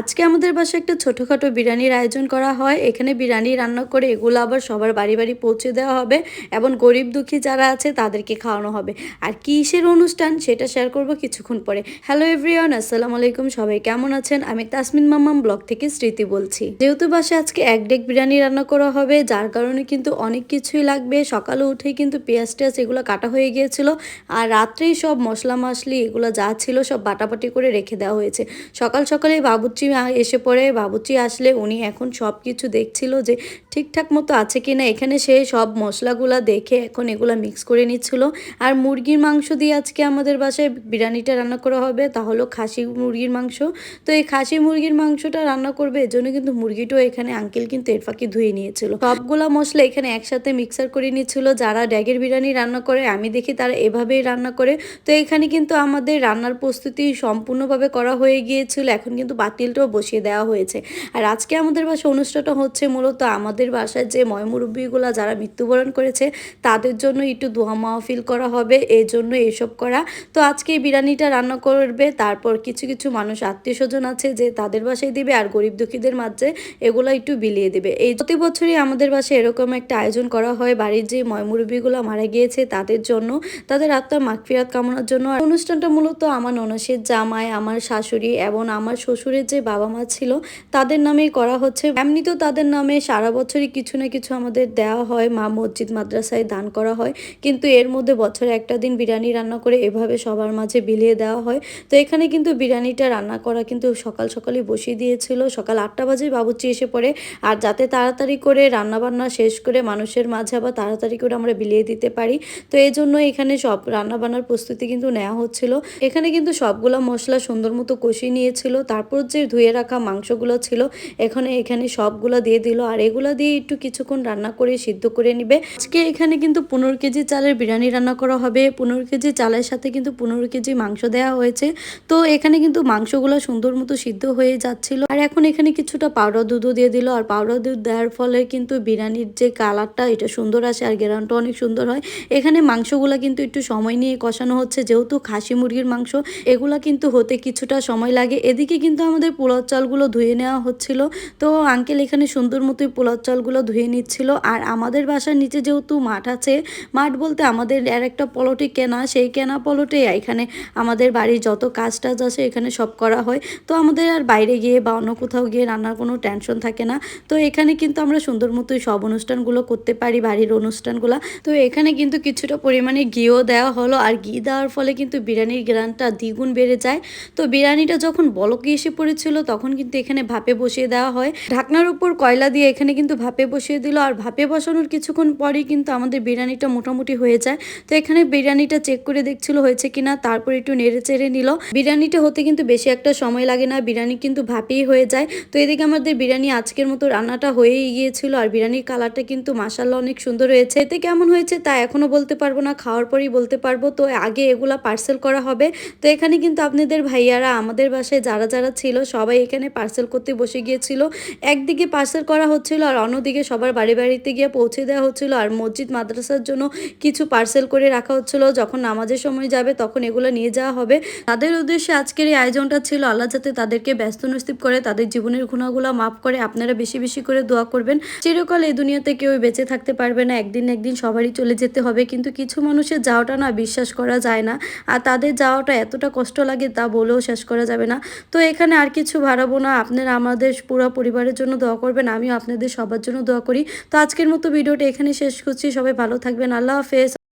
আজকে আমাদের বাসায় একটা ছোটোখাটো বিরিয়ানির আয়োজন করা হয়। এখানে বিরিয়ানি রান্না করে এগুলো আবার সবার বাড়ি বাড়ি পৌঁছে দেওয়া হবে এবং গরিব দুঃখী যারা আছে তাদেরকে খাওয়ানো হবে। আর কিসের অনুষ্ঠান সেটা শেয়ার করব কিছুক্ষণ পরে। হ্যালো এভরিওয়ান আসসালামু আলাইকুম, সবাই কেমন আছেন? আমি তাসমিন মাম্মাম, ব্লগ থেকে স্মৃতি বলছি। যেহেতু বাসায় আজকে এক ডেক বিরিয়ানি রান্না করা হবে, যার কারণে কিন্তু অনেক কিছুই লাগবে। সকালে উঠেই কিন্তু পেঁয়াজ টেয়াজ এগুলো কাটা হয়ে গিয়েছিল আর রাত্রেই সব মশলা মশলি এগুলো যা ছিল সব বাটাবাটি করে রেখে দেওয়া হয়েছে। সকাল সকালে বাবুর্চি আ- এসে পড়ে। বাবুচি আসলে উনি এখন সব কিছু দেখছিল যে ঠিকঠাক মতো আছে কি না এখানে সে সব মশলাগুলো দেখে এখন এগুলা মিক্স করে নিচ্ছিল। আর মুরগির মাংস দিয়ে আজকে আমাদের বাসায় বিরিয়ানিটা রান্না করা হবে, তা হলো খাসি মুরগির মাংস। তো এই খাসি মুরগির মাংসটা রান্না করবে, এর জন্য কিন্তু মুরগিটাও এখানে আঙ্কেল কিন্তু এর ফাঁকি ধুয়ে নিয়েছিল। সবগুলা মশলা এখানে একসাথে মিক্সার করে নিচ্ছিল। যারা ড্যাগের বিরিয়ানি রান্না করে, আমি দেখি তারা এভাবেই রান্না করে। তো এখানে কিন্তু আমাদের রান্নার প্রস্তুতি সম্পূর্ণভাবে করা হয়ে গিয়েছিল। এখন কিন্তু বাতিলটাও বসিয়ে দেওয়া হয়েছে। আর আজকে আমাদের বাসায় অনুষ্ঠানটা হচ্ছে মূলত আমাদের বাসায় যে ময়মুরব্বীগুলো যারা মৃত্যুবরণ করেছে, তাদের জন্য একটু দোয়া মাহফিল করা হবে, এই জন্য এসব করা। তো আজকে বিরিয়ানিটা রান্না করবে, তারপর কিছু কিছু মানুষ আত্মীয় স্বজন আছে যে তাদের বাসায় দিবে আর গরিব দুঃখীদের মাঝে এগুলো একটু বিলিয়ে দেবে। এই প্রতি বছরই আমাদের বাসায় এরকম একটা আয়োজন করা হয়, বাড়ির যে ময়মুরব্বীগুলো মারা গিয়েছে তাদের জন্য, তাদের আত্মার মাগফিরাত কামনার জন্য। আর অনুষ্ঠানটা মূলত আমার ননসের জামাই, আমার শাশুড়ি এবং আমার শ্বশুরের যে বাবা মা ছিল, তাদের নামেই করা হচ্ছে। এমনিতেও তাদের নামে সারা বছরই কিছু না কিছু আমাদের দেওয়া হয়, মা মসজিদ মাদ্রাসায় দান করা হয়। কিন্তু এর মধ্যে বছরে একটা দিন বিরিয়ানি রান্না করে এভাবে সবার মাঝে বিলিয়ে দেওয়া হয়। তো এখানে কিন্তু বিরিয়ানিটা রান্না করা কিন্তু সকাল সকালই বসিয়ে দিয়েছিল। সকাল আটটা বাজে বাবুচি এসে পড়ে। আর যাতে তাড়াতাড়ি করে রান্না বান্না শেষ করে মানুষের মাঝে আবার তাড়াতাড়ি করে আমরা বিলিয়ে দিতে পারি। তো এই জন্য এখানে সব রান্না বান্নার প্রস্তুতি কিন্তু নেওয়া হচ্ছিল। এখানে কিন্তু সবগুলো মশলা সুন্দর মতো কষিয়ে নিয়েছিল। তারপর যে ধুয়ে রাখা মাংসগুলো ছিল, এখানে এখানে সবগুলো দিয়ে দিল। আর এগুলো দিয়ে একটু কিছুক্ষণ রান্না করে সিদ্ধ করে নিবে। আজকে এখানে কিন্তু পনেরো কেজি চালের বিরিয়ানি রান্না করা হবে। পনেরো কেজি চালের সাথে কিন্তু পনেরো কেজি মাংস দেওয়া হয়েছে। তো এখানে কিন্তু মাংসগুলো সুন্দর মতো সিদ্ধ হয়ে যাচ্ছিল। আর এখন এখানে কিছুটা পাউডার দুধও দিয়ে দিল। আর পাউডার দুধ দেওয়ার ফলে কিন্তু বিরিয়ানির যে কালারটা, এটা সুন্দর আসে আর গ্রানটা অনেক সুন্দর হয়। এখানে মাংসগুলো কিন্তু একটু সময় নিয়ে কষানো হচ্ছে। যেহেতু খাসি মুরগির মাংস, এগুলা কিন্তু হতে কিছুটা সময় লাগে। এদিকে কিন্তু আমাদের পোলাও চালগুলো ধুয়ে নেওয়া হচ্ছিল। তো আঙ্কেল এখানে সুন্দর মতোই পোলাও চালগুলো ধুয়ে নিচ্ছিল। আর আমাদের বাসার নিচে যেহেতু মাঠ আছে, মাঠ বলতে আমাদের আর একটা পলটি কেনা, সেই কেনা পলটে এখানে আমাদের বাড়ির যত কাজ টাজ আছে এখানে সব করা হয়। তো আমাদের আর বাইরে গিয়ে বা অন্য কোথাও গিয়ে রান্নার কোনো টেনশন থাকে না। তো এখানে কিন্তু আমরা সুন্দর মতোই সব অনুষ্ঠানগুলো করতে পারি, বাড়ির অনুষ্ঠানগুলো। তো এখানে কিন্তু কিছুটা পরিমাণে ঘিও দেওয়া হলো। আর ঘি দেওয়ার ফলে কিন্তু বিরিয়ানির গ্রানটা দ্বিগুণ বেড়ে যায়। তো বিরিয়ানিটা যখন বলকে এসে পড়েছিল তখন কিন্তু এখানে ভাপে বসিয়ে দেওয়া হয়। ঢাকনার উপর কয়লা দিয়ে এখানে কিন্তু ভাপে বসিয়ে দিল। আর ভাপে বসানোর কিছুক্ষণ পরেই কিন্তু আমাদের বিরিয়ানিটা মোটামুটি হয়ে যায়। তো এখানে বিরিয়ানিটা চেক করে দেখছিল হয়েছে কিনা, তারপর একটু নেড়ে চেড়ে নিল। বিরিয়ানিটা হতে কিন্তু বেশি একটা সময় লাগে না, বিরিয়ানি কিন্তু ভাপেই হয়ে যায়। তো এদিকে আমাদের বিরিয়ানি আজকের মতো রান্নাটা হয়েই গিয়েছিল। আর বিরিয়ানির কালারটা কিন্তু মাসাল্লাহ অনেক সুন্দর হয়েছে। এতে কেমন হয়েছে তা এখনও বলতে পারব না, খাওয়ার পরেই বলতে পারব। তো আগে এগুলা পার্সেল করা হবে। তো এখানে কিন্তু আপনাদের ভাইয়ারা আমাদের বাসায় যারা যারা ছিল সবাই এখানে পার্সেল করতে বসে গিয়েছিল। একদিকে পার্সেল করা হচ্ছিল আর অন্যদিকে সবার বাড়ি বাড়িতে গিয়ে পৌঁছে দেওয়া হচ্ছিল আর মসজিদ মাদ্রাসার জন্য কিছু পার্সেল করে রাখা হচ্ছিল। যখন নামাজের সময় যাবে তখন এগুলো নিয়ে যাওয়া হবে। তাদের উদ্দেশ্যে আজকের এই আয়োজনটা ছিল, আল্লাহ যাতে তাদেরকে ব্যস্ত নসিব করে, তাদের জীবনের গুণাগুলো মাফ করে, আপনারা বেশি বেশি করে দোয়া করবেন। চিরকাল এই দুনিয়াতে কেউ বেঁচে থাকতে পারবে না, একদিন একদিন সবারই চলে যেতে হবে। কিন্তু কিছু মানুষের যাওয়াটা না বিশ্বাস করা যায় না। আর তাদের যাওয়াটা এতটা কষ্ট লাগে তা বলেও শেষ করা যাবে না। তো এখানে আর কিছু বাড়াবো না। আপনারা আমাদের পুরো পরিবারের জন্য দোয়া করবেন, আমিও আপনাদের সবার জন্য দোয়া করি। তো আজকের মতো ভিডিওটা এখানে শেষ করছি। সবাই ভালো থাকবেন। আল্লাহ হাফেজ।